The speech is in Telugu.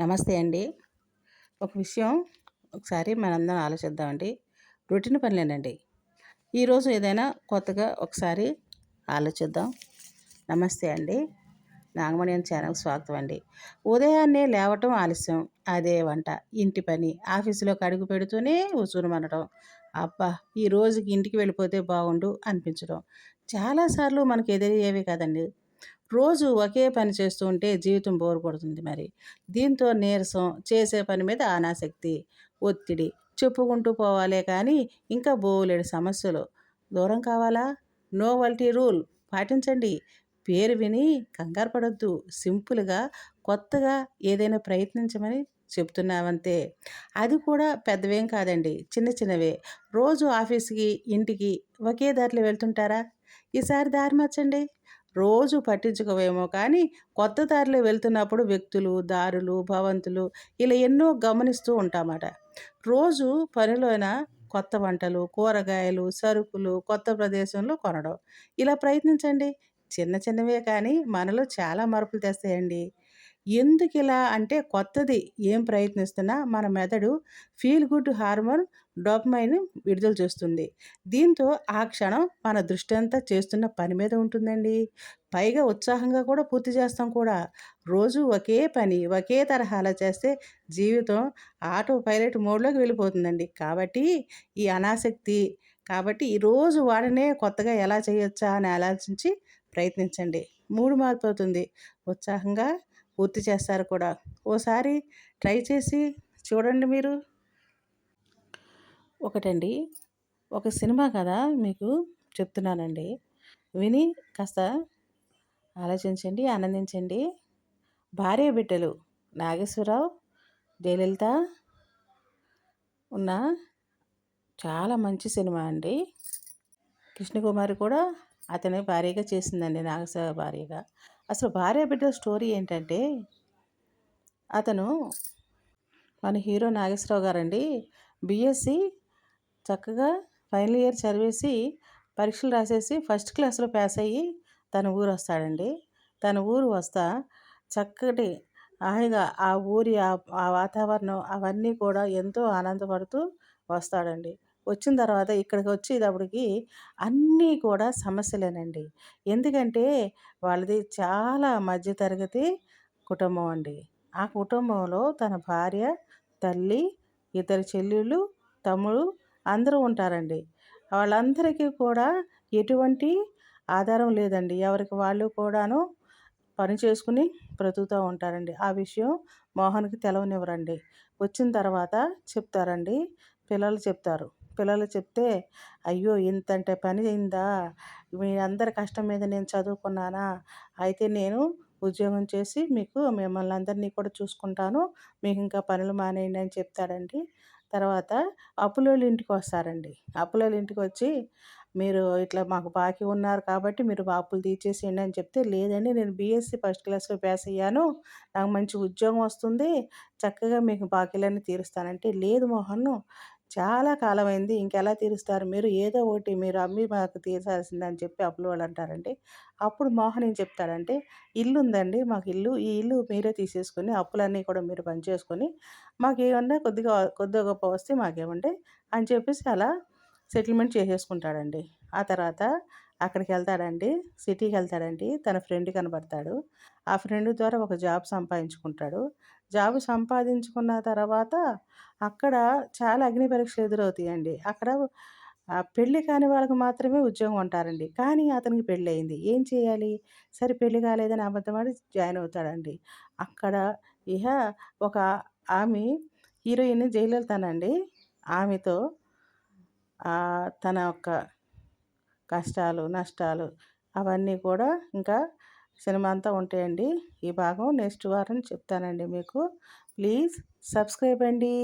నమస్తే అండి. ఒక విషయం ఒకసారి మనందరం ఆలోచిద్దామండి. రొటీన్ పనులేనండి. ఈరోజు ఏదైనా కొత్తగా ఒకసారి ఆలోచిద్దాం. నమస్తే అండి. నాగమణి అని ఛానల్కి స్వాగతం అండి. ఉదయాన్నే లేవటం ఆలస్యం. అదే వంట ఇంటి పని ఆఫీసులోకి అడుగు పెడుతూనే ఉసూరుమనడం అబ్బా ఈ రోజుకి ఇంటికి వెళ్ళిపోతే బాగుండు అనిపించడం. చాలాసార్లు మనకు ఎదురయ్యేవి కదండి. రోజు ఒకే పని చేస్తూ ఉంటే జీవితం బోర్ కొడుతుంది మరి. దీంతో నీరసం చేసే పని మీద అనాసక్తి ఒత్తిడి చెప్పుకుంటూ పోవాలే కానీ ఇంకా బోలేడు సమస్యలు. దూరం కావాలా? నో వల్టీ రూల్ పాటించండి. పేరు విని కంగారు పడొద్దు. సింపుల్గా కొత్తగా ఏదైనా ప్రయత్నించమని చెప్తున్నావంతే. అది కూడా పెద్దవేం కాదండి. చిన్న చిన్నవే. రోజు ఆఫీస్కి ఇంటికి ఒకే దారిలో వెళ్తుంటారా? ఈసారి దారి మార్చండి. రోజు పట్టించుకోవేమో కానీ కొత్త దారిలో వెళ్తున్నప్పుడు వ్యక్తులు దారులు భవంతులు ఇలా ఎన్నో గమనిస్తూ ఉంటామట. రోజు పనిలోన కొత్త వంటలు కూరగాయలు సరుకులు కొత్త ప్రదేశంలో కొనడం. ఇలా ప్రయత్నించండి. చిన్న చిన్నవే కానీ మనలో చాలా మార్పులు తెస్తాయండి. ఎందుకు ఇలా అంటే కొత్తది ఏం ప్రయత్నిస్తున్నా మన మెదడు ఫీల్ గుడ్ హార్మోన్ డోపమైన్ విడుదల చేస్తుంది. దీంతో ఆ క్షణం మన దృష్టి అంతా చేస్తున్న పని మీద ఉంటుందండి. పైగా ఉత్సాహంగా కూడా పూర్తి చేస్తాం కూడా. రోజు ఒకే పని ఒకే తరహాలో చేస్తే జీవితం ఆటో పైలట్ మోడ్లోకి వెళ్ళిపోతుందండి. కాబట్టి ఈ అనాసక్తి కాబట్టి ఈరోజు వాడనే కొత్తగా ఎలా చేయొచ్చా అని ఆలోచించి ప్రయత్నించండి. మూడు మారిపోతుంది. ఉత్సాహంగా పూర్తి చేస్తారు కూడా. ఓసారి ట్రై చేసి చూడండి మీరు. ఒకటండి ఒక సినిమా కదా మీకు చెప్తున్నానండి. విని కాస్త ఆలోచించండి ఆనందించండి. భార్య బిడ్డలు నాగేశ్వరరావు జయలలిత ఉన్న చాలా మంచి సినిమా అండి. కృష్ణకుమారి కూడా అతని భార్యగా చేసిందండి నాగేశ్వర భార్యగా. అసలు భార్య బిడ్డ స్టోరీ ఏంటంటే అతను మన హీరో నాగేశ్వరరావు గారండి బీఎస్సీ చక్కగా ఫైనల్ ఇయర్ చదివేసి పరీక్షలు రాసేసి ఫస్ట్ క్లాస్లో పాస్ అయ్యి తన ఊరు వస్తాడండి. తన ఊరు వస్తా చక్కటి హాయిగా ఆ ఊరి ఆ వాతావరణం అవన్నీ కూడా ఎంతో ఆనందపడుతూ వస్తాడండి. వచ్చిన తర్వాత ఇక్కడికి వచ్చేటప్పటికి అన్నీ కూడా సమస్యలేనండి. ఎందుకంటే వాళ్ళది చాలా మధ్యతరగతి కుటుంబం అండి. ఆ కుటుంబంలో తన భార్య తల్లి ఇద్దరు చెల్లెళ్ళు తమ్ముడు అందరూ ఉంటారండి. వాళ్ళందరికీ కూడా ఎటువంటి ఆధారం లేదండి. ఎవరికి వాళ్ళు కూడాను పని చేసుకుని బ్రతుకుతూ ఉంటారండి. ఆ విషయం మోహన్కి తెలవనివ్వరండి. వచ్చిన తర్వాత చెప్తారండి. పిల్లలు చెప్తారు. పిల్లలు చెప్తే అయ్యో! ఇంతంటే పని అయిందా? మీ అందరి కష్టం మీద నేను చదువుకున్నానా? అయితే నేను ఉద్యోగం చేసి మీకు మిమ్మల్ని అందరినీ కూడా చూసుకుంటాను. మీకు ఇంకా పనులు మానేయండి అని చెప్తాడండి. తర్వాత అప్పులోళ్ళ ఇంటికి వస్తారండి. అప్పులోళ్ళ ఇంటికి వచ్చి మీరు ఇట్లా మాకు బాకీ ఉన్నారు కాబట్టి మీరు అప్పులు తీర్చేసేయండి అని చెప్తే లేదండి నేను బీఎస్సీ ఫస్ట్ క్లాస్లో పాస్ అయ్యాను. నాకు మంచి ఉద్యోగం వస్తుంది. చక్కగా మీకు బాకీలన్నీ తీరుస్తానంటే లేదు మోహన్ చాలా కాలమైంది. ఇంకెలా తీరుస్తారు? మీరు ఏదో ఒకటి మీరు అమ్మి మాకు తీర్చాల్సిందని చెప్పి అప్పులు వాళ్ళు అంటారండి అప్పుడు మోహన్ ఏం చెప్తాడంటే ఇల్లు ఉందండి మాకు ఇల్లు ఈ ఇల్లు మీరే తీసేసుకొని అప్పులన్నీ కూడా మీరు పనిచేసుకొని మాకు ఏమన్నా కొద్దిగా కొద్దిగా గొప్ప వస్తే మాకేమంటే అని చెప్పేసి అలా సెటిల్మెంట్ చేసేసుకుంటాడండి. ఆ తర్వాత అక్కడికి వెళ్తాడండి సిటీకి వెళ్తాడండి తన ఫ్రెండ్ కనబడతాడు. ఆ ఫ్రెండ్ ద్వారా ఒక జాబ్ సంపాదించుకుంటాడు. జాబ్ సంపాదించుకున్న తర్వాత అక్కడ చాలా అగ్ని పరీక్షలు ఎదురవుతాయండి. అక్కడ పెళ్ళి కాని వాళ్ళకి మాత్రమే ఉద్యోగం ఉంటారండి. కానీ అతనికి పెళ్ళి అయింది ఏం చేయాలి? సరే పెళ్ళి కాలేదని అబద్ధమాడి జాయిన్ అవుతాడండి. అక్కడ ఇహ ఒక ఆమె హీరోయిన్ జయలలితనండి ఆమెతో తన యొక్క కష్టాలు నష్టాలు అవన్నీ కూడా ఇంకా సినిమా అంతా ఉంటాయండి. ఈ భాగం నెక్స్ట్ వారం చెప్తానండి మీకు. ప్లీజ్ సబ్స్క్రైబ్ అండి.